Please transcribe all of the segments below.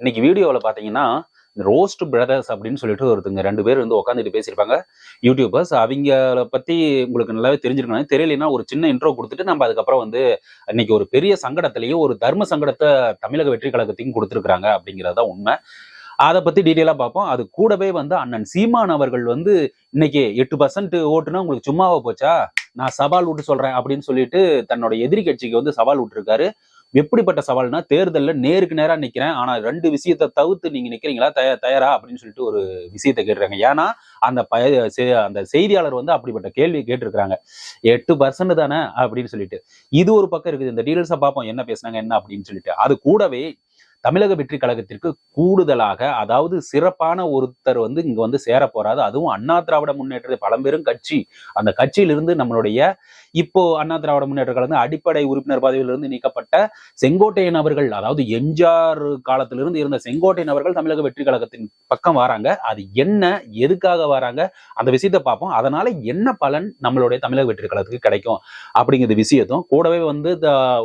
இன்னைக்கு வீடியோவில் பார்த்தீங்கன்னா ரோஸ்ட் பிரதர்ஸ் அப்படின்னு சொல்லிட்டு ஒருத்தங்க ரெண்டு பேர் வந்து உட்காந்துட்டு பேசியிருப்பாங்க. யூடியூபர்ஸ் அவங்கள பற்றி உங்களுக்கு நல்லாவே தெரிஞ்சிருக்கணும் தெரியலனா ஒரு சின்ன இன்ட்ரோ கொடுத்துட்டு நம்ம அதுக்கப்புறம் வந்து இன்னைக்கு ஒரு பெரிய சங்கடத்திலையும் ஒரு தர்ம சங்கடத்தை தமிழக வெற்றி கழகத்தையும் கொடுத்துருக்குறாங்க அப்படிங்கிறது தான் உண்மை. அதை பத்தி டீட்டெயிலாக பார்ப்போம். அது கூடவே வந்து அண்ணன் சீமான் அவர்கள் வந்து இன்னைக்கு எட்டு பர்சன்ட் ஓட்டுனா உங்களுக்கு சும்மாவா போச்சா? நான் சவால் விட்டு சொல்றேன் அப்படின்னு சொல்லிட்டு தன்னோட எதிரி கட்சிக்கு வந்து சவால் விட்டுருக்காரு. எப்படிப்பட்ட சவால்னா தேர்தலில் நேருக்கு நேராக நிற்கிறேன் ஆனால் ரெண்டு விஷயத்தை தவிர்த்து நீங்கள் நிற்கிறீங்களா தய தயாரா? அப்படின்னு சொல்லிட்டு ஒரு விஷயத்தை கேட்டுறாங்க ஏன்னா அந்த பய அந்த செய்தியாளர் வந்து அப்படிப்பட்ட கேள்வி கேட்டிருக்கிறாங்க. எட்டு பர்சன்ட் தானே? அப்படின்னு சொல்லிட்டு. இது ஒரு பக்கம் இருக்குது. இந்த டீடைல்ஸை பார்ப்போம். என்ன பேசுனாங்க என்ன அப்படின்னு சொல்லிட்டு. அது கூடவே தமிழக வெற்றி கழகத்திற்கு கூடுதலாக அதாவது சிறப்பான ஒருத்தர் வந்து இங்க வந்து சேர போறாரு. அதுவும் அண்ணா திராவிட முன்னேற்ற பழம்பெரும் கட்சி. அந்த கட்சியிலிருந்து நம்மளுடைய இப்போ அண்ணா திராவிட முன்னேற்ற கழகம் அடிப்படை உறுப்பினர் பதவியிலிருந்து நீக்கப்பட்ட செங்கோட்டையன் அவர்கள் அதாவது எம்ஜிஆர் காலத்திலிருந்து இருந்த செங்கோட்டையன் அவர்கள் தமிழக வெற்றி கழகத்தின் பக்கம் வராங்க. அது என்ன எதுக்காக வராங்க அந்த விஷயத்தை பார்ப்போம். அதனால என்ன பலன் நம்மளுடைய தமிழக வெற்றி கழகத்துக்கு கிடைக்கும் அப்படிங்கிற விஷயத்தும் கூடவே வந்து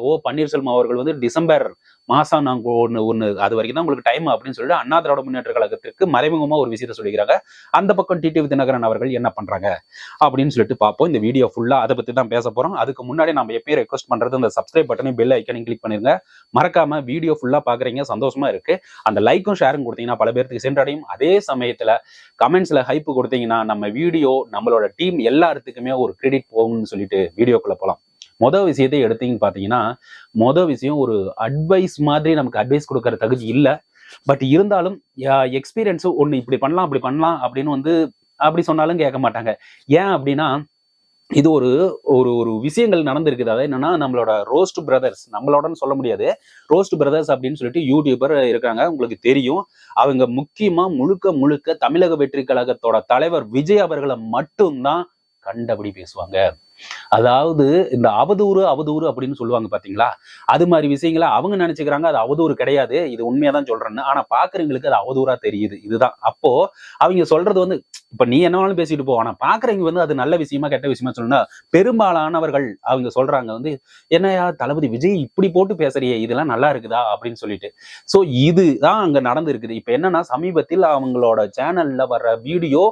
ஓ பன்னீர்செல்வம் அவர்கள் வந்து டிசம்பர் மாசம் நாங்க ஒன்று ஒன்று அது வரைக்கும் தான் உங்களுக்கு டைம் அப்படின்னு சொல்லிட்டு அண்ணா திராவிட முன்னேற்ற கழகத்திற்கு மறைமுகமாக ஒரு விஷயத்த சொல்லிக்கிறாங்க. அந்த பக்கம் டிடிவி தினகரன் அவர்கள் என்ன பண்றாங்க அப்படின்னு சொல்லிட்டு பார்ப்போம். இந்த வீடியோ ஃபுல்லா அதை பத்தி தான் பேச போறோம். அதுக்கு முன்னாடி நம்ம எப்பயும் ரெக்வஸ்ட் பண்றது அந்த சப்ஸ்கிரைப் பட்டனையும் பெல் ஐக்கனையும் கிளிக் பண்ணிருங்க. மறக்காம வீடியோ ஃபுல்லா பாக்குறீங்க சந்தோஷமா இருக்கு. அந்த லைக்கும் ஷேரும் கொடுத்தீங்கன்னா பல பேருக்கு சென்றடையும். அதே சமயத்துல கமெண்ட்ஸ்ல ஹைப் கொடுத்தீங்கன்னா நம்ம வீடியோ நம்மளோட டீம் எல்லா இடத்துக்குமே ஒரு கிரெடிட் போகும்னு சொல்லிட்டு வீடியோக்குள்ள போலாம். மொதல் விஷயத்தை எடுத்தீங்கன்னு பார்த்தீங்கன்னா மொதல் விஷயம் ஒரு அட்வைஸ் மாதிரி நமக்கு அட்வைஸ் கொடுக்குற தகுதி இல்லை. பட் இருந்தாலும் எக்ஸ்பீரியன்ஸும் ஒன்று இப்படி பண்ணலாம் அப்படி பண்ணலாம் அப்படின்னு வந்து அப்படி சொன்னாலும் கேட்க மாட்டாங்க. ஏன் அப்படின்னா இது ஒரு ஒரு ஒரு விஷயங்கள் நடந்திருக்குது. அதாவது என்னன்னா நம்மளோட ரோஸ்ட் பிரதர்ஸ் நம்மளோடன்னு சொல்ல முடியாது. ரோஸ்ட் பிரதர்ஸ் அப்படின்னு சொல்லிட்டு யூடியூபர் இருக்காங்க உங்களுக்கு தெரியும். அவங்க முக்கியமா முழுக்க முழுக்க தமிழக வெற்றி கழகத்தோட தலைவர் விஜய் அவர்களை மட்டும்தான் கண்டபடி பேசுவாங்க. அதாவது இந்த அவதூறு அவதூறு அப்படின்னு சொல்லுவாங்க பாத்தீங்களா? அது மாதிரி விஷயங்களை அவங்க நினைச்சுக்கிறாங்க அது அவதூறு கிடையாது. இது உண்மையா தான் சொல்றேன்னு. ஆனா பாக்குறவங்களுக்கு அது அவதூறா தெரியுது. இதுதான். அப்போ அவங்க சொல்றது வந்து இப்ப நீ என்ன வேணாலும் பேசிட்டு போ. ஆனா பாக்குறவங்க வந்து அது நல்ல விஷயமா கெட்ட விஷயமா சொல்லணும்னா பெரும்பாலானவர்கள் அவங்க சொல்றாங்க வந்து என்னையா தளபதி விஜய் இப்படி போட்டு பேசுறியே இதெல்லாம் நல்லா இருக்குதா? அப்படின்னு சொல்லிட்டு. சோ இதுதான் அங்க நடந்து இருக்குது இப்ப என்னன்னா சமீபத்தில் அவங்களோட சேனல்ல வர்ற வீடியோ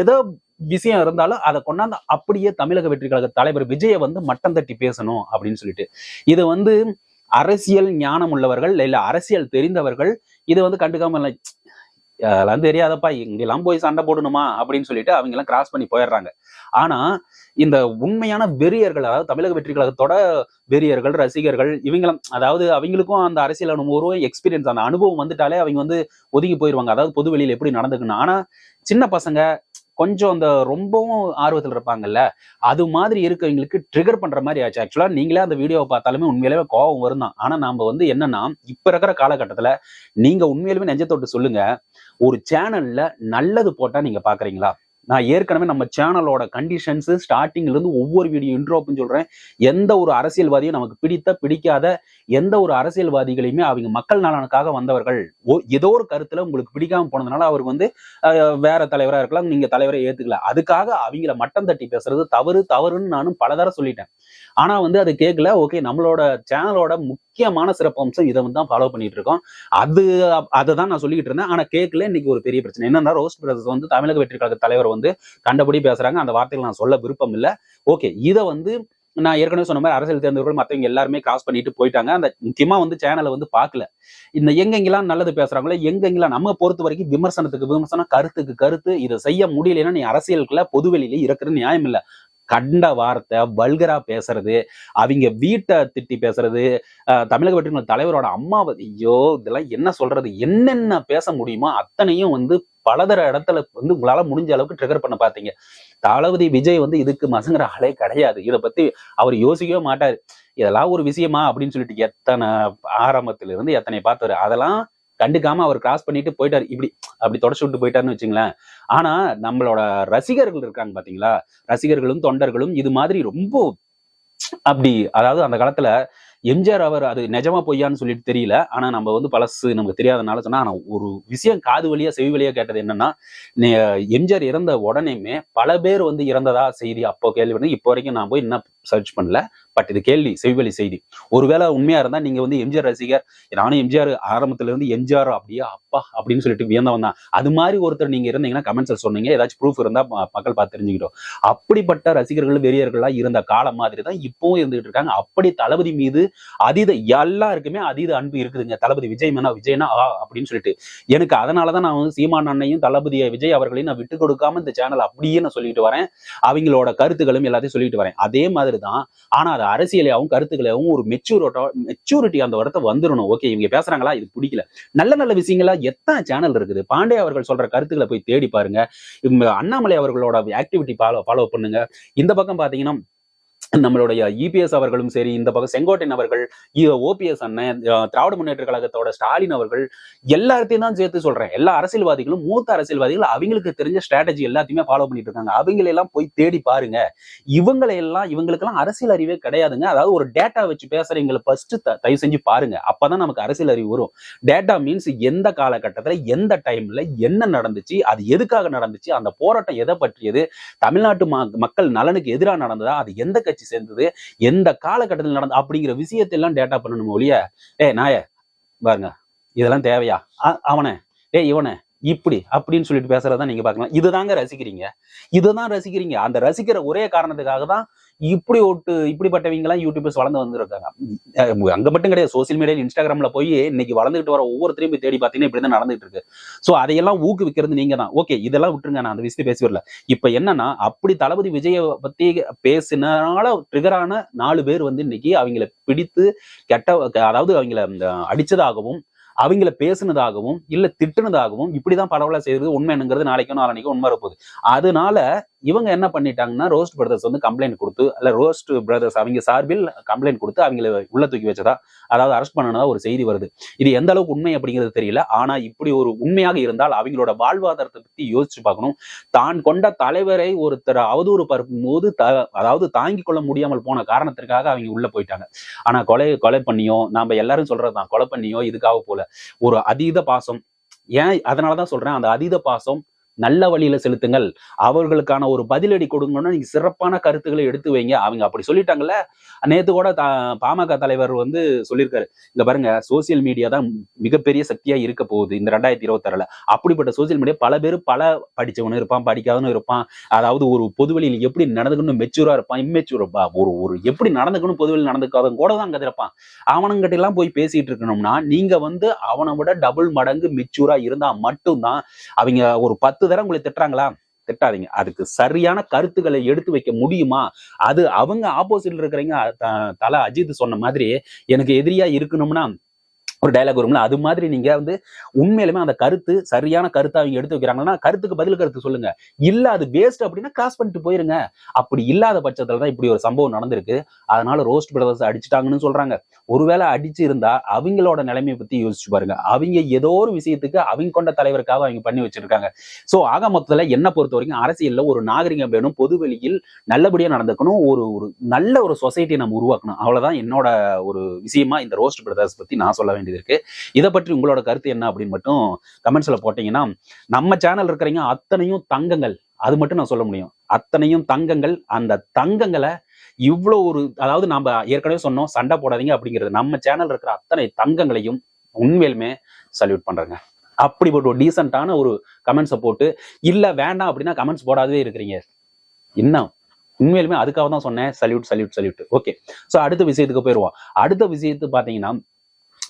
எதை விஷயம் இருந்தாலும் அதை கொண்டாந்து அப்படியே தமிழக வெற்றி கழக தலைவர் விஜயை வந்து மட்டம் தட்டி பேசணும் அப்படின்னு சொல்லிட்டு. இது வந்து அரசியல் ஞானம் உள்ளவர்கள் இல்ல அரசியல் தெரிந்தவர்கள் இதை வந்து கண்டுக்காம இல்லை. அதெல்லாம் தெரியாதப்பா இங்கெல்லாம் போய் சண்டை போடணுமா அப்படின்னு சொல்லிட்டு அவங்க எல்லாம் கிராஸ் பண்ணி போயிடுறாங்க. ஆனா இந்த உண்மையான வெறியர்கள் அதாவது தமிழக வெற்றி கழகத்தோட வெறியர்கள் ரசிகர்கள் இவங்களும் அதாவது அவங்களுக்கும் அந்த அரசியல் அனுபவம் எக்ஸ்பீரியன்ஸ் அந்த அனுபவம் வந்துட்டாலே அவங்க வந்து ஒதுங்கி போயிடுவாங்க அதாவது பொதுவெளியில் எப்படி நடந்துக்கணும் ஆனா சின்ன பசங்க கொஞ்சம் அந்த ரொம்பவும் ஆர்வத்தில் இருப்பாங்கல்ல அது மாதிரி இருக்கவங்களுக்கு ட்ரிகர் பண்ற மாதிரி ஆச்சு. ஆக்சுவலா நீங்களே அந்த வீடியோவை பார்த்தாலுமே உண்மையிலேயே கோவம் வரும் தான். ஆனா நாம வந்து என்னன்னா இப்ப இருக்கிற காலகட்டத்துல நீங்க உண்மையிலுமே நெஞ்சத்தொட்டு சொல்லுங்க ஒரு சேனல்ல நல்லது போட்டா நீங்க பாக்குறீங்களா? நான் ஏற்கனவே நம்ம சேனலோட கண்டிஷன்ஸ் ஸ்டார்டிங்ல இருந்து ஒவ்வொரு வீடியோ இன்ட்ரோப்புன்னு சொல்றேன். எந்த ஒரு அரசியல்வாதியும் நமக்கு பிடித்த பிடிக்காத எந்த ஒரு அரசியல்வாதிகளையுமே அவங்க மக்கள் நலனுக்காக வந்தவர்கள். ஓ- ஏதோ ஒரு கருத்துல உங்களுக்கு பிடிக்காம போனதுனால அவருக்கு வந்து வேற தலைவரா இருக்கலாம் நீங்க தலைவரை ஏத்துக்கல. அதுக்காக அவங்கள மட்டம் தட்டி பேசுறது தவறு தவறுன்னு நானும் பலதர சொல்லிட்டேன். ஆனா வந்து அது கேட்கல ஓகே நம்மளோட சேனலோட முக்கியமான சிறப்பம்சம் இதை வந்து தான் ஃபாலோ பண்ணிட்டு இருக்கோம். அது அதை தான் நான் சொல்லிட்டு இருந்தேன். ஆனா கேட்கல இன்னைக்கு ஒரு பெரிய பிரச்சனை. என்னன்னா ரோஸ்ட் பிரதர்ஸ் வந்து தமிழக வெற்றி கழக தலைவர் வந்து கண்டபடி பேசுறாங்க. அந்த வார்த்தைகள் நான் சொல்ல விருப்பம் இல்லை. ஓகே இதை வந்து நான் ஏற்கனவே சொன்ன மாதிரி அரசியல் தேர்ந்தவர்கள் மற்றவங்க எல்லாருமே கிராஸ் பண்ணிட்டு போயிட்டாங்க. அந்த முக்கியமா வந்து சேனலை வந்து பார்க்கல. இந்த எங்கெங்கெல்லாம் நல்லது பேசுறாங்களோ எங்கெங்கெல்லாம் நம்ம பொறுத்த வரைக்கும் விமர்சனத்துக்கு விமர்சனம் கருத்துக்கு கருத்து இதை செய்ய முடியலன்னா நீ அரசியலுக்குள்ள பொதுவெளியில இருக்கிற நியாயம் இல்லை. கண்ட வார்த்தை வல்கரா பேசுறது அவங்க வீட்டை திட்டி பேசுறது தமிழக வெற்றி தலைவரோட அம்மாவை ஐயோ இதெல்லாம் என்ன சொல்றது என்னென்ன பேச முடியுமோ அத்தனையும் வந்து பலதர இடத்துல வந்து உங்களால முடிஞ்ச அளவுக்கு ட்ரிகர் பண்ண பார்த்தீங்க தளபதி விஜய் வந்து இதுக்கு மசங்குற ஆளே கிடையாது. இதை பத்தி அவர் யோசிக்கவே மாட்டாரு. இதெல்லாம் ஒரு விஷயமா அப்படின்னு சொல்லிட்டு எத்தனை ஆரம்பத்துல இருந்து எத்தனை பார்த்தவர் அதெல்லாம் கண்டுக்காம அவர் கிராஸ் பண்ணிட்டு போயிட்டாரு. இப்படி அப்படி தொடச்சு விட்டு போயிட்டாருன்னு வச்சுங்களேன். ஆனா நம்மளோட ரசிகர்கள் இருக்காங்க பாத்தீங்களா? ரசிகர்களும் தொண்டர்களும் இது மாதிரி ரொம்ப அப்படி அதாவது அந்த காலத்துல எம்ஜிஆர் அவர் அது நிஜமா பொய்யான்னு சொல்லிட்டு தெரியல. ஆனா நம்ம வந்து பழசு நமக்கு தெரியாதனால சொன்னா ஆனா ஒரு விஷயம் காது வழியா செவி வழியா கேட்டது என்னன்னா எம்ஜிஆர் இறந்த உடனேமே பல பேர் வந்து இறந்ததா செய்தி அப்போ கேள்வி இப்போ வரைக்கும் நான் போய் என்ன சர்ச் பண்ணல. பட் இது கேள்வி செவிவழி செய்தி. ஒருவேளை உண்மையா இருந்தா நீங்க வந்து எம்ஜிஆர் ரசிகர் நானும் எம்ஜிஆர் ஆரம்பத்துல இருந்து எம்ஜிஆர் அப்படியே அப்பா அப்படின்னு சொல்லிட்டு வியந்தவன் தான். அது மாதிரி ஒருத்தர் நீங்க இருந்தீங்கன்னா கமெண்ட்ஸ்ல சொன்னீங்க. ஏதாச்சும் ப்ரூஃப் இருந்தா மக்கள் பார்த்து தெரிஞ்சுக்கிட்டோம். அப்படிப்பட்ட ரசிகர்கள் வெறியர்களா இருந்த காலம் மாதிரி தான் இப்பவும் இருந்துகிட்டு இருக்காங்க. அப்படி தளபதி மீது அதீத எல்லாருக்குமே அதீத அன்பு இருக்குதுங்க. தளபதி விஜய் மேனா விஜய்னா ஆ அப்படின்னு சொல்லிட்டு. எனக்கு அதனாலதான் நான் வந்து சீமான் அண்ணையும் தளபதி விஜய் அவர்களையும் நான் விட்டு கொடுக்காம இந்த சேனல் அப்படியே நான் சொல்லிட்டு வரேன். அவங்களோட கருத்துக்களும் எல்லாத்தையும் சொல்லிட்டு வரேன். அதே மாதிரி தான் ஆனா அது அரசியலையாவும் கருத்துக்களையாவும் ஒரு மெச்சூரோட்டோ மெச்சூரிட்டி அந்த இடத்த வந்துடணும் ஓகே இவங்க பேசுறாங்களா? இது பிடிக்கல. நல்ல நல்ல விஷயங்களா? எத்தனை சேனல் இருக்குது? பாண்டே அவர்கள் சொல்ற கருத்துக்களை போய் தேடி பாருங்க. அண்ணாமலை அவர்களோட ஆக்டிவிட்டி ஃபாலோ ஃபாலோ பண்ணுங்க. இந்த பக்கம் பாத்தீங்கன்னா நம்மளுடைய இபிஎஸ் அவர்களும் சரி இந்த பக்கம் செங்கோட்டையன் அவர்கள் ஓபிஎஸ் அண்ணன் திராவிட முன்னேற்ற கழகத்தோட ஸ்டாலின் அவர்கள் எல்லாத்தையும் தான் சேர்த்து சொல்றேன். எல்லா அரசியல்வாதிகளும் மூத்த அரசியல்வாதிகள் அவங்களுக்கு தெரிஞ்ச ஸ்ட்ராட்டஜி எல்லாத்தையுமே ஃபாலோ பண்ணிட்டு இருக்காங்க அவங்களை எல்லாம் போய் தேடி பாருங்க. இவங்களை எல்லாம் இவங்களுக்கெல்லாம் அரசியல் அறிவே கிடையாதுங்க. அதாவது ஒரு டேட்டா வச்சு பேசுறவங்களை ஃபர்ஸ்ட் தயவு செஞ்சு பாருங்க. அப்பதான் நமக்கு அரசியல் அறிவு வரும். டேட்டா மீன்ஸ் எந்த காலகட்டத்துல எந்த டைம்ல என்ன நடந்துச்சு அது எதுக்காக நடந்துச்சு அந்த போராட்டம் எதை பற்றியது தமிழ்நாட்டு ம- மக்கள் நலனுக்கு எதிராக நடந்ததா அது எந்த கட்சி சேர்ந்தது. எந்த காலகட்டத்தில் நடந்த அப்படிங்கிற விஷயத்தை எல்லாம் டேட்டா பண்ணணும் ஒழிய ஏ நாய பாருங்க இதெல்லாம் தேவையா? அவனை அவனே ஏ இவனே இப்படி அப்படின்னு சொல்லிட்டு பேசுறதா நீங்க பாக்கலாம் இதுதாங்க ரசிக்கிறீங்க. இதுதான் ரசிக்கிறீங்க. அந்த ரசிக்கிற ஒரே காரணத்துக்காக தான் இப்படி ஒட்டு இப்படிப்பட்டவங்க யூடியூபர்ஸ் வளர்ந்து வந்திருக்காங்க. அங்க மட்டும் கிடையாது சோசியல் மீடியா இன்ஸ்டாகிராம்ல போய் இன்னைக்கு வளர்ந்துகிட்டு வர ஒவ்வொருத்தரையும் போய் தேடி பார்த்தீங்கன்னா இப்படிதான் நடந்துட்டு இருக்கு ஸோ அதையெல்லாம் ஊக்குவிக்கிறது நீங்க தான். ஓகே இதெல்லாம் விட்டுருங்க நான் அந்த விஷயத்தை பேசி வரல இப்ப என்னன்னா அப்படி தளபதி விஜயை பத்தி பேசினால ட்ரிகரான நாலு பேர் வந்து இன்னைக்கு அவங்கள பிடித்து கெட்ட அதாவது அவங்கள அடிச்சதாகவும் அவங்கள பேசுனதாகவும் இல்ல திட்டுனதாகவும் இப்படிதான் பரவலா செய்யறது உண்மைனுங்கிறது நாளைக்கும் நாளைக்கும் உண்மை இருப்போகுது அதனால இவங்க என்ன பண்ணிட்டாங்கன்னா ரோஸ்ட் பிரதர்ஸ் வந்து கம்ப்ளைண்ட் கொடுத்து அல்ல ரோஸ்ட் பிரதர்ஸ் அவங்க சார்பில் கம்ப்ளைண்ட் கொடுத்து அவங்கள உள்ள தூக்கி வச்சதா அதாவது அரெஸ்ட் பண்ணனதா ஒரு செய்தி வருது. இது எந்த அளவுக்கு உண்மை அப்படிங்கிறது தெரியல. ஆனா இப்படி ஒரு உண்மையாக இருந்தால் அவங்களோட வாழ்வாதாரத்தை பத்தி யோசிச்சு பார்க்கணும். தான் கொண்ட தலைவரை ஒருத்தர் அவதூறு பரப்பும் போது த அதாவது தாங்கிக் கொள்ள முடியாமல் போன காரணத்திற்காக அவங்க உள்ள போயிட்டாங்க. ஆனா கொலை கொலை பண்ணியோ நாம எல்லாரும் சொல்றதுதான் கொலை பண்ணியோ இதுக்காக போல. ஒரு அதீத பாசம். ஏன் அதனாலதான் சொல்றேன் அந்த அதீத பாசம் நல்ல வழியில செலுத்துங்கள். அவர்களுக்கான ஒரு பதிலடி கொடுங்கன்னா நீங்க சிறப்பான கருத்துக்களை எடுத்து வைங்க. அவங்க அப்படி சொல்லிட்டாங்கல்ல? நேத்து கூட தா- பாமக தலைவர் வந்து சொல்லியிருக்காரு. இங்க பாருங்க சோசியல் மீடியா தான் மிகப்பெரிய சக்தியா இருக்க போகுது இந்த ரெண்டாயிரத்தி இருபத்தாறுல. அப்படிப்பட்ட சோசியல் மீடியா பல பேர் பல படிச்சவனும் இருப்பான் படிக்காதவனும் இருப்பான். அதாவது ஒரு பொதுவெளியில் எப்படி நடந்துக்கணும் மெச்சூரா இருப்பான் இம்மெச்சூர் ஒரு ஒரு எப்படி நடந்துக்கணும் பொதுவெளியில் நடந்துக்காதவன் கூட தான் அங்க இருப்பான். அவனுங்கிட்ட எல்லாம் போய் பேசிட்டு இருக்கணும்னா நீங்க வந்து அவனை விட டபுள் மடங்கு மெச்சூரா இருந்தா மட்டும்தான் அவங்க ஒரு பத்து தடவை உங்களை திட்டுறாங்களா? திட்டாதீங்க. அதுக்கு சரியான கருத்துக்களை எடுத்து வைக்க முடியுமா? அது அவங்க ஆப்போசிட்ல இருக்கிறவங்க தலை அஜித் சொன்ன மாதிரி எனக்கு எதிரியா இருக்கணும்னா ஒரு டைலாக் வரும்ல அது மாதிரி நீங்க வந்து உண்மையிலுமே அந்த கருத்து சரியான கருத்தை அவங்க எடுத்து வைக்கிறாங்கன்னா கருத்துக்கு பதில் கருத்து சொல்லுங்க. இல்ல அது வேஸ்ட் அப்படின்னா கிராஸ் பண்ணிட்டு போயிருங்க. அப்படி இல்லாத பட்சத்துல தான் இப்படி ஒரு சம்பவம் நடந்திருக்கு. அதனால ரோஸ்ட் பிரதர்ஸ் அடிச்சுட்டாங்கன்னு சொல்றாங்க. ஒருவேளை அடிச்சு இருந்தா அவங்களோட நிலைமையை பத்தி யோசிச்சு பாருங்க. அவங்க ஏதோ ஒரு விஷயத்துக்கு அவங்க கொண்ட தலைவருக்காக அவங்க பண்ணி வச்சிருக்காங்க. சோ ஆக மொத்தத்துல என்ன பொறுத்த வரைக்கும் அரசியல்ல ஒரு நாகரிகம் வேணும். பொதுவெளியில் நல்லபடியா நடந்துக்கணும். ஒரு ஒரு நல்ல ஒரு சொசைட்டியை நம்ம உருவாக்கணும். அவ்வளவுதான் என்னோட ஒரு விஷயமா இந்த ரோஸ்ட் பிரதர்ஸ் பத்தி நான் சொல்ல வேண்டியது இருக்கு இதை பற்றி உங்களோட கருத்து என்ன அப்படின்னு மட்டும் கமெண்ட்ஸ்ல போட்டீங்கன்னா நம்ம சேனல் இருக்கிறீங்க அத்தனையும் தங்கங்கள். அது மட்டும் நான் சொல்ல முடியும். அத்தனையும் தங்கங்கள். அந்த தங்கங்களை இவ்வளோ ஒரு அதாவது நம்ம ஏற்கனவே சொன்னோம் சண்டை போடாதீங்க அப்படிங்கிறது. நம்ம சேனல் இருக்கிற அத்தனை தங்கங்களையும் உண்மையிலுமே சல்யூட் பண்றேங்க. அப்படிப்பட்ட ஒரு டீசெண்டான ஒரு கமெண்ட்ஸை போட்டு இல்ல வேண்டாம் அப்படின்னா கமெண்ட்ஸ் போடாதே இருக்கிறீங்க. என்ன? உண்மையிலுமே அதுக்காக தான் சொன்னேன். Salute salute salute okay so அடுத்த விஷயத்துக்கு போயிடுவோம். அடுத்த விஷயத்து பார்த்தீங்கன்னா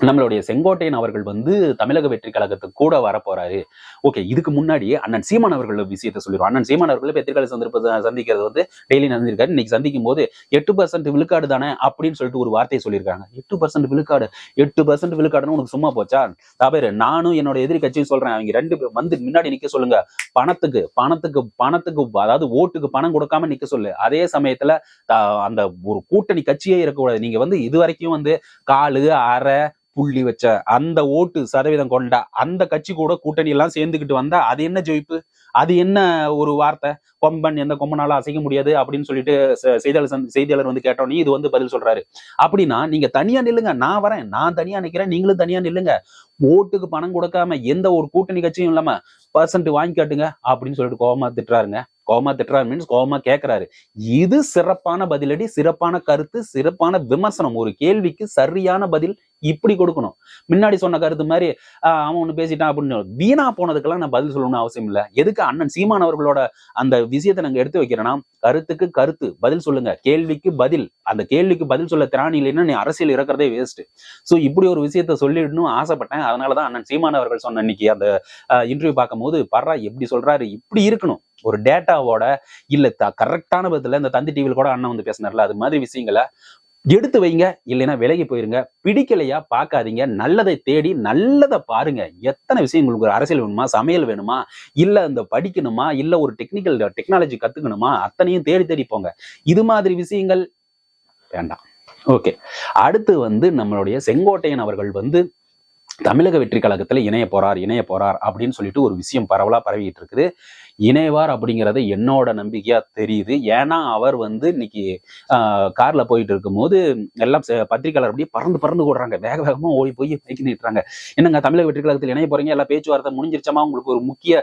நம்மளுடைய செங்கோட்டையன் அவர்கள் வந்து தமிழக வெற்றி கழகத்துக்கு கூட வரப்போறாரு. ஓகே இதுக்கு முன்னாடி அண்ணன் சீமான் அவர்கள் விஷயத்தை சொல்லிடுவோம் அண்ணன் சீமான் அவர்கள் வெற்றிகளை சந்திப்ப சந்திக்கிறது வந்து டெய்லி நடந்திருக்காரு. இன்னைக்கு சந்திக்கும் போது எட்டு பர்சன்ட் விழுக்காடு தானே அப்படின்னு சொல்லிட்டு ஒரு வார்த்தையை சொல்லியிருக்காங்க. எட்டு பர்சன்ட் விழுக்காடு எட்டு பர்சன்ட் விழுக்காடுன்னு உனக்கு சும்மா போச்சா? தாபேரு நானும் என்னோட எதிரி கட்சியும் சொல்றேன். அவங்க ரெண்டு பேர் வந்து முன்னாடி நிக்க சொல்லுங்க. பணத்துக்கு பணத்துக்கு பணத்துக்கு அதாவது ஓட்டுக்கு பணம் கொடுக்காம நிக்க சொல்லு. அதே சமயத்துல அந்த ஒரு கூட்டணி கட்சியே இருக்கக்கூடாது. நீங்க வந்து இது வரைக்கும் வந்து காலு அரை புள்ளி வச்ச அந்த ஓட்டு சதவீதம் கொண்ட அந்த கட்சி கூட கூட்டணி எல்லாம் சேர்ந்துக்கிட்டு வந்தா அது என்ன ஜெயிப்பு? அது என்ன ஒரு வார்த்தை? கொம்பன் எந்த கொம்பனாலும் அசைக்க முடியாது அப்படின்னு சொல்லிட்டு செய்தியாளர் செய்தியாளர் வந்து கேட்டோன்னே இது வந்து பதில் சொல்றாரு. அப்படின்னா நீங்க தனியா நில்லுங்க. நான் வரேன். நான் தனியா நிக்கிறேன். நீங்களும் தனியா நில்லுங்க. ஓட்டுக்கு பணம் கொடுக்காம எந்த ஒரு கூட்டணி கட்சியும் இல்லாம பர்சன்ட் வாங்கி காட்டுங்க அப்படின்னு சொல்லிட்டு கோபமா திட்டுறாருங்க. கோமா திட்டுறாரு மீன்ஸ் கோமா கேட்கிறாரு இது சிறப்பான பதிலடி சிறப்பான கருத்து சிறப்பான விமர்சனம். ஒரு கேள்விக்கு சரியான பதில் இப்படி கொடுக்கணும். முன்னாடி சொன்ன கருத்து மாதிரி ஆஹ் அவன் ஒண்ணு பேசிட்டான் அப்படின்னு வீணா போனதுக்கெல்லாம் நான் பதில் சொல்லணும்னு அவசியம் இல்லை. எதுக்கு அண்ணன் சீமான் அவர்களோட அந்த விஷயத்தை நாங்க எடுத்து வைக்கிறேன்னா கருத்துக்கு கருத்து பதில் சொல்லுங்க. கேள்விக்கு பதில். அந்த கேள்விக்கு பதில் சொல்ல திராணி இல்லைன்னா நீ அரசியல் இறக்குறதே வேஸ்ட் சோ இப்படி ஒரு விஷயத்த சொல்லிடணும் ஆசைப்பட்டேன். அதனாலதான் அண்ணன் சீமான் அவர்கள் சொன்ன இன்னைக்கு அந்த இன்டர்வியூ பார்க்கும்போது பர்றா எப்படி சொல்றாரு? இப்படி இருக்கணும். ஒரு டேட்டாவோட இல்ல கரெக்டான விதத்துல இந்த தந்தி டிவியில் கூட அண்ணன் வந்து பேசினார்ல அது மாதிரி விஷயங்களை எடுத்து வைங்க இல்லைன்னா விலகி போயிருங்க. பிடிக்கலையா பார்க்காதீங்க. நல்லதை தேடி நல்லதை பாருங்க. எத்தனை விஷயம் உங்களுக்கு ஒரு அரசியல் வேணுமா? சமையல் வேணுமா? இல்லை இந்த படிக்கணுமா? இல்லை ஒரு டெக்னிக்கல் டெக்னாலஜி கத்துக்கணுமா? அத்தனையும் தேடி தேடி போங்க. இது மாதிரி விஷயங்கள் வேண்டாம். ஓகே அடுத்து வந்து நம்மளுடைய செங்கோட்டையன் அவர்கள் வந்து தமிழக வெற்றி கழகத்துல இணைய போறார் இணைய போறார் அப்படின்னு சொல்லிட்டு ஒரு விஷயம் பரவலா பரவிட்டு இருக்குது. இணைவார் அப்படிங்கிறது என்னோட நம்பிக்கையா தெரியுது. ஏன்னா அவர் வந்து இன்னைக்கு ஆஹ், கார்ல போயிட்டு இருக்கும்போது எல்லாம் பத்திரிகையாளர் பத்திரிக்கையாளர் அப்படியே பறந்து பறந்து ஓடுறாங்க. வேக வேகமா ஓடி போய் மைக்கு நீட்டுறாங்க என்னங்க தமிழக வெற்றி கழகத்தில் இணைய போறீங்க? எல்லாம் பேச்சுவார்த்தை முடிஞ்சிருச்சமா? உங்களுக்கு ஒரு முக்கிய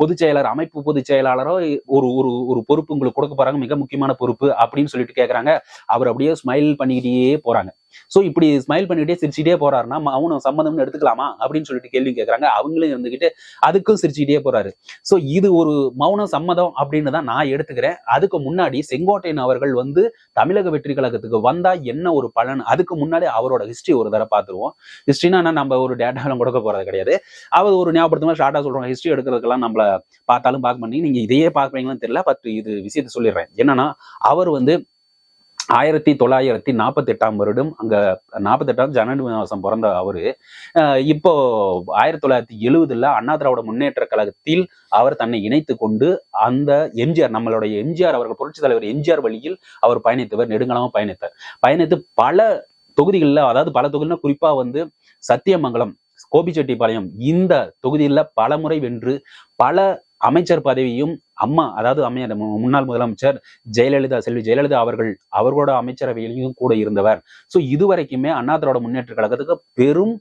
பொதுச் செயலர் அமைப்பு பொதுச் செயலாளரோ ஒரு ஒரு ஒரு பொறுப்பு உங்களுக்கு கொடுக்க போறாங்க. மிக முக்கியமான பொறுப்பு அப்படின்னு சொல்லிட்டு கேக்குறாங்க. அவர் அப்படியே ஸ்மைல் பண்ணிக்கிட்டே போறாங்க. சோ இப்படி ஸ்மைல் பண்ணிக்கிட்டே சிரிச்சுட்டே போறாருன்னா அவனும் சம்மந்தம்னு எடுத்துக்கலாமா? அப்படின்னு சொல்லிட்டு கேள்வி கேட்குறாங்க அவங்களும் இருந்துகிட்டு அதுக்கும் சிரிச்சுக்கிட்டே போறாரு. சோ இது ஒரு மௌன சம்மதம் அப்படின்னு தான் நான் எடுத்துக்கிறேன். அதுக்கு முன்னாடி செங்கோட்டையன் அவர்கள் வந்து தமிழக வெற்றி கழகத்துக்கு வந்தா என்ன ஒரு பலன்? அதுக்கு முன்னாடி அவரோட ஹிஸ்டரி ஒரு தடவை பார்த்துருவோம். ஹிஸ்டரினா நம்ம ஒரு டேட்டாலாம் கொடுக்க போறது கிடையாது. அவர் ஒரு ஞாபகப்படுத்தமா ஷார்ட்டா சொல்றோம் ஹிஸ்டரி எடுக்கிறதுக்கெல்லாம் நம்மள பார்த்தாலும் பார்க்க பண்ணி நீங்க இதையே பார்க்குறீங்களான்னு தெரியல பட் இது விஷயத்த சொல்லிடுறேன். என்னன்னா அவர் வந்து ஆயிரத்தி தொள்ளாயிரத்தி நாற்பத்தி எட்டாம் வருடம் அங்கே நாற்பத்தெட்டாம் ஜனவரி மாதம் பிறந்த அவர். இப்போ ஆயிரத்தி தொள்ளாயிரத்தி எழுவதுல அண்ணா திராவிட முன்னேற்ற கழகத்தில் அவர் தன்னை இணைத்து கொண்டு அந்த எம்ஜிஆர் நம்மளுடைய எம்ஜிஆர் அவர்கள் புரட்சி தலைவர் எம்ஜிஆர் வழியில் அவர் பயணித்தவர் நெடுங்கலமாக பயணித்தார். பயணித்து பல தொகுதிகளில் அதாவது பல தொகுதிகளில் குறிப்பாக வந்து சத்தியமங்கலம் கோபிச்செட்டிப்பாளையம் இந்த தொகுதியில் பல முறை வென்று பல அமைச்சர் பதவியும் அம்மா அதாவது அமைச்சர் முன்னாள் முதலமைச்சர் ஜெயலலிதா செல்வி ஜெயலலிதா அவர்கள் அவர்களோட அமைச்சரவையிலையும் கூட இருந்தவர். சோ இதுவரைக்குமே அண்ணாத்தரோட முன்னேற்ற கழகத்துக்கு பெரும்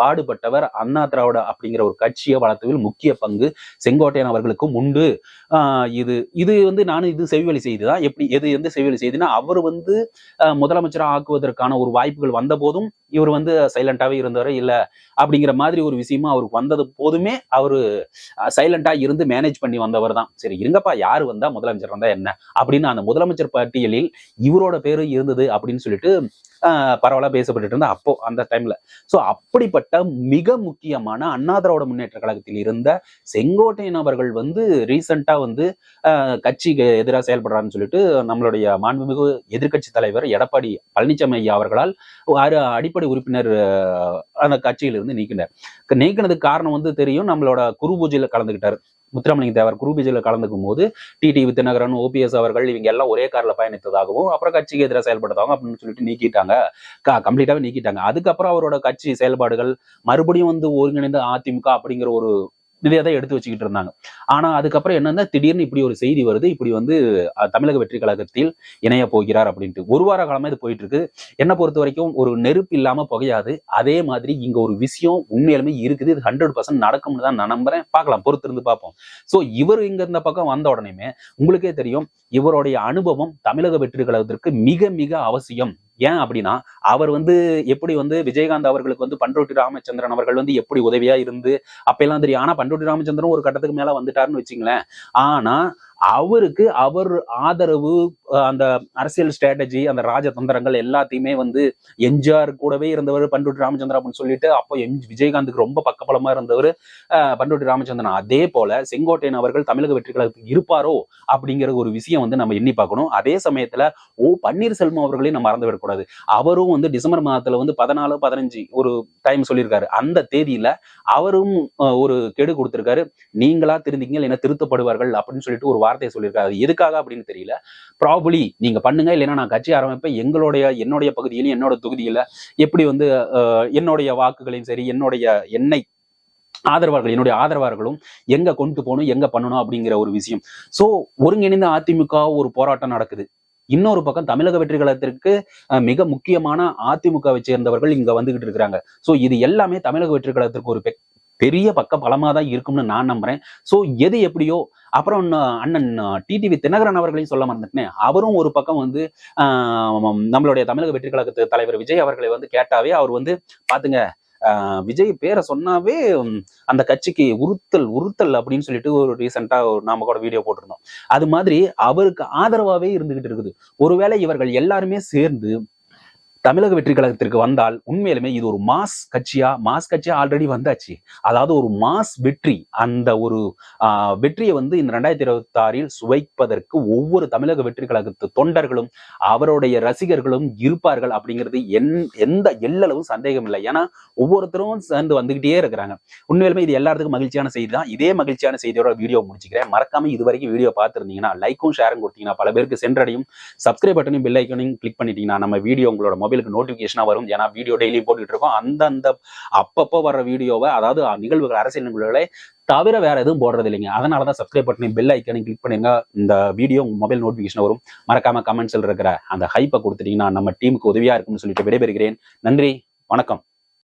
பாடுபட்டவர் அண்ணா திராவிட அப்படிங்கிற ஒரு கட்சியை வளர்த்ததில் முக்கிய பங்கு செங்கோட்டையன் அவர்களுக்கும் உண்டு. இது இது வந்து நானும் இது செவிவழி செய்துதான் எப்படி எது எந்த செவிவழி செய்துன்னா அவர் வந்து முதலமைச்சராக ஆக்குவதற்கான ஒரு வாய்ப்புகள் வந்த போதும் இவர் வந்து சைலண்டாவே இருந்தவர் இல்ல அப்படிங்கிற மாதிரி ஒரு விஷயமா அவருக்கு வந்தது போதுமே அவரு சைலண்டா இருந்து மேனேஜ் பண்ணி வந்தவர் தான். சரி இருங்கப்பா யாரு வந்தா முதலமைச்சர் வந்தா என்ன? அப்படின்னு அந்த முதலமைச்சர் பட்டியலில் இவரோட பேரு இருந்தது அப்படின்னு சொல்லிட்டு ஆஹ் பரவலா பேசப்பட்டுட்டு இருந்தா அப்போ அந்த டைம்ல சோ அப்படிப்பட்ட மிக முக்கியமான அண்ணாதிராவிட முன்னேற்ற கழகத்தில் இருந்த செங்கோட்டையன் அவர்கள் வந்து ரீசண்டா வந்து ஆஹ் கட்சிக்கு எதிராக செயல்படுறாருன்னு சொல்லிட்டு நம்மளுடைய மாண்புமிகு எதிர்க்கட்சி தலைவர் எடப்பாடி பழனிசாமி ஐயா அவர்களால் ஒரு அடிப்படை உறுப்பினர் அந்த கட்சியிலிருந்து நீக்கினார். நீக்கினதுக்கு காரணம் வந்து தெரியும் நம்மளோட குரு பூஜையில கலந்துகிட்டார். முத்துராமலிங்க தேவர் குரு கலந்துக்கும் போது டிடி வித்தினகரன் ஓபிஎஸ் அவர்கள் இவங்க எல்லாம் ஒரே காரில் பயணித்ததாகவும் அப்புறம் கட்சிக்கு எதிராக செயல்பட்டதாகவும் அப்படின்னு சொல்லிட்டு நீக்கிட்டாங்க. கம்ப்ளீட்டாகவே நீக்கிட்டாங்க. அதுக்கப்புறம் அவரோட கட்சி செயல்பாடுகள் மறுபடியும் வந்து ஒருங்கிணைந்த அதிமுக அப்படிங்கிற ஒரு இதை தான் எடுத்து வச்சுக்கிட்டு இருந்தாங்க. ஆனா அதுக்கப்புறம் என்னன்னா திடீர்னு இப்படி ஒரு செய்தி வருது. இப்படி வந்து தமிழக வெற்றி கழகத்தில் இணைய போகிறார் அப்படின்ட்டு. ஒரு வார காலமா இது போயிட்டு இருக்கு. என்னை பொறுத்த வரைக்கும் ஒரு நெருப்பு இல்லாம புகையாது. அதே மாதிரி இங்க ஒரு விஷயம் உண்மையிலுமே இருக்குது. இது ஹண்ட்ரட் பர்சன்ட் நடக்கும்னு தான் நான் நம்புறேன். பார்க்கலாம். பொறுத்திருந்து பார்ப்போம். சோ இவர் இங்க இந்த பக்கம் வந்த உடனேமே உங்களுக்கே தெரியும் இவருடைய அனுபவம் தமிழக வெற்றி கழகத்திற்கு மிக மிக அவசியம். ஏன் அப்படின்னா அவர் வந்து எப்படி வந்து விஜயகாந்த் அவர்களுக்கு வந்து பண்ருட்டி ராமச்சந்திரன் அவர்கள் வந்து எப்படி உதவியா இருந்து அப்பெல்லாம் தெரியும். ஆனா பண்ருட்டி ராமச்சந்திரன் ஒரு கட்டத்துக்கு மேல வந்துட்டாருன்னு வச்சுங்களேன். ஆனா அவருக்கு அவர் ஆதரவு அந்த அரசியல் ஸ்ட்ராட்டஜி அந்த ராஜதந்திரங்கள் எல்லாத்தையுமே வந்து எம்ஜிஆர் கூடவே இருந்தவர் பண்ருட்டி ராமச்சந்திரன் அப்படின்னு சொல்லிட்டு அப்போ எம் விஜயகாந்துக்கு ரொம்ப பக்கபலமா இருந்தவர் பண்ருட்டி ராமச்சந்திரன். அதே போல செங்கோட்டையன் அவர்கள் தமிழக வெற்றி கழகத்துக்கு இருப்பாரோ அப்படிங்கிற ஒரு விஷயம் வந்து நம்ம எண்ணி பார்க்கணும். அதே சமயத்துல ஓ பன்னீர்செல்வம் அவர்களையும் நம்ம மறந்து விடக்கூடாது. அவரும் வந்து டிசம்பர் மாதத்துல வந்து பதினாலு பதினஞ்சு ஒரு டைம் சொல்லியிருக்காரு. அந்த தேதியில அவரும் ஒரு கெடு கொடுத்திருக்காரு. நீங்களா திருந்தீங்க இல்லைன்னா திருத்தப்படுவார்கள் அப்படின்னு சொல்லிட்டு ஒரு வார்த்தையை சொல்லியிருக்காரு. அது எதுக்காக அப்படின்னு தெரியல. ப்ராபலி நீங்க பண்ணுங்க இல்லைன்னா நான் கட்சி ஆரம்பிப்பேன். எங்களுடைய என்னுடைய பகுதியிலும் என்னோட தொகுதியில எப்படி வந்து என்னுடைய வாக்குகளையும் சரி என்னுடைய என்னை ஆதரவார்கள் என்னுடைய ஆதரவார்களும் எங்க கொண்டு போகணும் எங்க பண்ணணும் அப்படிங்கிற ஒரு விஷயம். சோ ஒருங்கிணைந்த அதிமுக ஒரு போராட்டம் நடக்குது. இன்னொரு பக்கம் தமிழக வெற்றி கழகத்திற்கு மிக முக்கியமான அதிமுகவை சேர்ந்தவர்கள் இங்க வந்துகிட்டு இருக்கிறாங்க. சோ இது எல்லாமே தமிழக வெற்றி கழகத்திற்கு ஒரு பெரிய பக்க பலமாக தான் இருக்கும்னு நான் நம்புறேன். சோ எது எப்படியோ அப்புறம் அண்ணன் டிடிவி தினகரன் அவர்களையும் சொல்ல மறந்துட்டேன். அவரும் ஒரு பக்கம் வந்து ஆஹ், நம்மளுடைய தமிழக வெற்றி கழகத்து தலைவர் விஜய் அவர்களை வந்து கேட்டாவே அவர் வந்து பாத்துங்க ஆஹ், விஜய் பேரை சொன்னாவே அந்த கட்சிக்கு உறுத்தல் உறுத்தல் அப்படின்னு சொல்லிட்டு ஒரு ரீசெண்டா நாம கூட வீடியோ போட்டிருந்தோம். அது மாதிரி அவருக்கு ஆதரவாவே இருந்துகிட்டு இருக்குது. ஒருவேளை இவர்கள் எல்லாருமே சேர்ந்து தமிழக வெற்றி கழகத்திற்கு வந்தால் உண்மையிலுமே இது ஒரு மாஸ் கட்சியா? மாஸ் கட்சியா ஆல்ரெடி வந்தாச்சு. அதாவது ஒரு மாஸ் வெற்றி. அந்த ஒரு ஆஹ், வெற்றியை வந்து இந்த ரெண்டாயிரத்தி இருபத்தி ஆறில் சுவைப்பதற்கு ஒவ்வொரு தமிழக வெற்றி கழகத்து தொண்டர்களும் அவருடைய ரசிகர்களும் இருப்பார்கள் அப்படிங்கிறது என் எந்த எல்லளவும் சந்தேகம் இல்லை. ஏன்னா ஒவ்வொருத்தரும் சேர்ந்து வந்துகிட்டே இருக்கிறாங்க. உண்மையிலுமே இது எல்லாத்துக்கும் மகிழ்ச்சியான செய்தி தான். இதே மகிழ்ச்சியான செய்தியோட வீடியோ முடிச்சுக்கிறேன். மறக்காம இது வரைக்கும் வீடியோ பார்த்துருந்தீங்கன்னா லைக்கும் ஷேரும் கொடுத்தீங்கன்னா பல பேருக்கு சென்றடையும். சப்ஸ்கிரைப் பட்டனையும் பெல் ஐக்கனையும் கிளிக் பண்ணிட்டீங்கன்னா நம்ம வீடியோ உங்களோட மொபைலுக்கு நோட்டிஃபிகேஷனா வரும். ஏன்னா வீடியோ டெய்லி போட்டுக்கிட்டு இருக்கோம் அந்தந்த அப்பப்போ வர்ற வீடியோவை அதாவது நிகழ்வுகள் அரசியல் நிகழ்வுகளை தவிர வேற எதுவும் போடுறது இல்லைங்க அதனால தான் சப்ஸ்கிரைப் பண்ணி பெல் ஐக்கனையும் கிளிக் பண்ணுங்க இந்த வீடியோ உங்க மொபைல் நோட்டிஃபிகேஷன் வரும். மறக்காம கமெண்ட்ஸில் இருக்கிற அந்த ஹைப்பை கொடுத்துட்டீங்கன்னா நம்ம டீமுக்கு உதவியா இருக்கும்னு சொல்லிட்டு விடைபெறுகிறேன். நன்றி வணக்கம்.